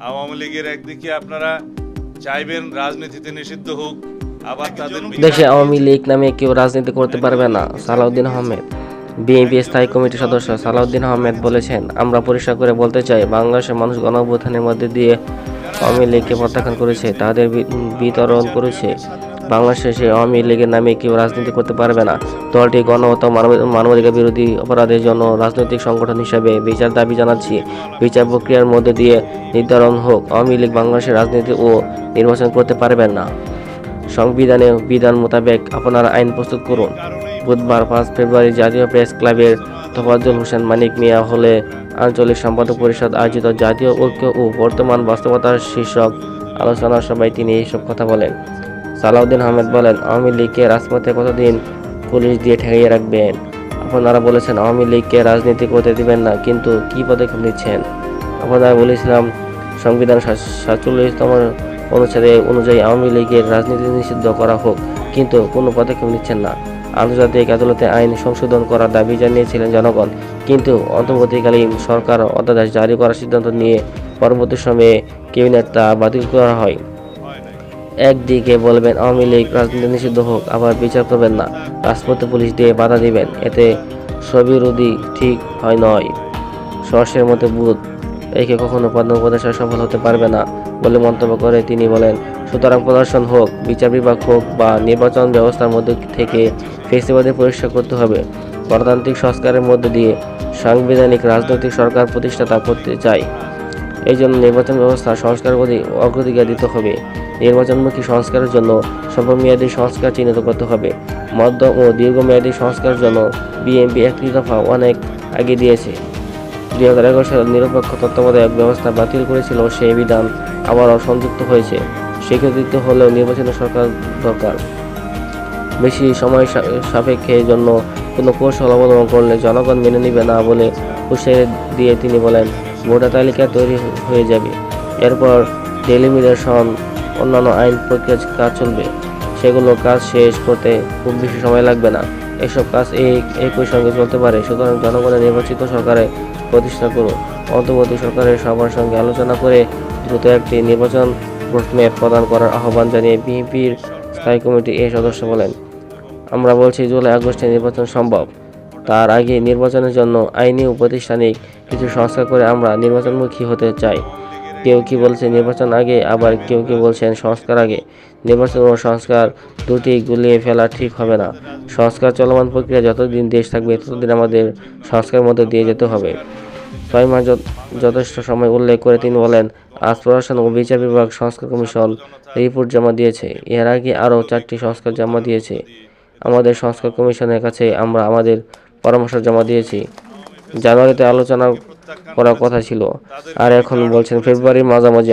আওয়ামী লীগের একদিকে আপনারা চাইবেন রাজনীতিতে নিষিদ্ধ হোক আবার তাদের দেশে আওয়ামী লীগ নামে কেউ রাজনীতি করতে পারবে না। সালাউদ্দিন আহমেদ বিএনপি স্থায়ী কমিটির সদস্য সালাউদ্দিন আহমেদ বলেছেন আমরা পরিষ্কার করে বলতে চাই বাংলাদেশের মানুষ গণ অভ্যুত্থানের মধ্যে দিয়ে আওয়ামী লীগকে প্রত্যাখ্যান করেছে তাদের বিতরণ করেছে। বাংলাদেশে সে আওয়ামী লীগের নামে কেউ রাজনীতি করতে পারবে না। দলটি গণহত্যা মানব- মানবাধিকার বিরোধী অপরাধের জন্য রাজনৈতিক সংগঠন হিসেবে বিচার দাবি জানাচ্ছি। বিচার প্রক্রিয়ার মধ্যে দিয়ে নির্ধারণ হোক, আওয়ামী লীগ বাংলাদেশের রাজনীতি ও নির্বাচন করতে পারবেন না। সংবিধানে বিধান মোতাবেক আপনারা আইন প্রস্তুত করুন। বুধবার পাঁচ ফেব্রুয়ারি জাতীয় প্রেস ক্লাবের তোফাজ্জল হোসেন মানিক মিয়া হলে আঞ্চলিক সম্পাদক পরিষদ আয়োজিত জাতীয় ঐক্য ও বর্তমান বাস্তবতার শীর্ষক আলোচনা সভায় তিনি এইসব কথা বলেন। সালাউদ্দিন আহমেদ বলেন, আওয়ামী লীগকে রাজপথে কতদিন পুলিশ দিয়ে ঠেকিয়ে রাখবেন? আপনারা বলেছেন, আওয়ামী লীগকে রাজনীতি করতে দিবেন না, কিন্তু কি পদক্ষেপ নিচ্ছেন? আপনারা বলেছিলাম, সংবিধান সাতচল্লিশতম অনুচ্ছেদে অনুযায়ী আওয়ামী লীগের রাজনীতি নিষিদ্ধ করা হোক, কিন্তু কোনো পদক্ষেপ নিচ্ছেন না। আন্তর্জাতিক আদালতে আইন সংশোধন করার দাবি জানিয়েছিলেন জনগণ, কিন্তু অন্তর্বর্তীকালীন সরকার অধ্যাদেশ জারি করার সিদ্ধান্ত নিয়ে পরবর্তী সময়ে কেবিনেট তা বাতিল করা হয়। একদিকে বলবেন, আওয়ামী লীগ রাজনীতি নিষিদ্ধ হোক, আবার বিচার করবেন না। রাজপথে পুলিশ দিয়ে বাধা দিবেন। এতে সবিরোধী ঠিক হয় নয়। সর্ষের মতো বুধ, একে কখনো পদ্ম উপদেশে সফল হতে পারবে না বলে মন্তব্য করে তিনি বলেন, সুতরাং প্রদর্শন হোক, বিচার বিভাগ হোক বা নির্বাচন ব্যবস্থার মধ্যে থেকে ফেসিবাদে পরিষ্কার করতে হবে। গণতান্ত্রিক সংস্কারের মধ্য দিয়ে সাংবিধানিক রাজনৈতিক সরকার প্রতিষ্ঠাতা করতে চাই। এই জন্য নির্বাচন ব্যবস্থা সংস্কারের প্রতি অগ্রাধিকার দিতে হবে। নির্বাচনমুখী সংস্কারের জন্য স্বল্পমেয়াদী সংস্কার চিহ্নিত করতে হবে। মধ্যম ও দীর্ঘমেয়াদী সংস্কারের জন্য বিএনপি একটি দফা অনেক আগে দিয়েছে। দুই হাজার এগারো সালে নিরপেক্ষ তত্ত্বাবধায়ক ব্যবস্থা বাতিল করেছিল সেই বিধান আবারও সংযুক্ত হয়েছে। স্বীকৃত হলেও নির্বাচনের সরকার দরকার। বেশি সময় সাপেক্ষে জন্য কোনো কৌশল অবলম্বন করলে জনগণ মেনে নেবে না বলে হুঁশিয়ারি দিয়ে তিনি বলেন, ভোটার তালিকা তৈরি হয়ে যাবে। এরপর ডেলিমিটেশন অন্যান্য আইন প্রক্রিয়া কাজ চলবে। সেগুলো কাজ শেষ করতে খুব বেশি সময় লাগবে না। এসব কাজ একই সঙ্গে চলতে পারে। সুতরাং জনগণের নির্বাচিত সরকারে প্রতিষ্ঠা করুন। অন্তর্বর্তী সরকারের সবার সঙ্গে আলোচনা করে দ্রুত একটি নির্বাচন রোডম্যাপ প্রদান করার আহ্বান জানিয়ে বিএনপির স্থায়ী কমিটি এই সদস্য বলেন, আমরা বলছি জুলাই, আগস্টে নির্বাচন সম্ভব। তার আগে নির্বাচনের জন্য আইনি ও কিছু সংস্কার করে আমরা নির্বাচনমুখী হতে চাই। কেউ কি বলছে নির্বাচন আগে, আবার কেউ কি বলছেন সংস্কার আগে? নির্বাচন ও সংস্কার দুটি গুলিয়ে ফেলা ঠিক হবে না। সংস্কার চলমান প্রক্রিয়া যতদিন দেশ থাকবে, ততদিন আমাদের সংস্কার মধ্যে দিয়ে যেতে হবে। ছয় মাস যথেষ্ট সময় উল্লেখ করে তিনি বলেন, আজ প্রশাসন ও বিচার বিভাগ সংস্কার কমিশন রিপোর্ট জমা দিয়েছে। এর আগে আরও চারটি সংস্কার জমা দিয়েছে। আমাদের সংস্কার কমিশনের কাছে আমরা আমাদের পরামর্শ জমা দিয়েছি। জানুয়ারিতে আলোচনা করার কথা ছিল। আর এখন বলছেন ফেব্রুয়ারির মাঝামাঝি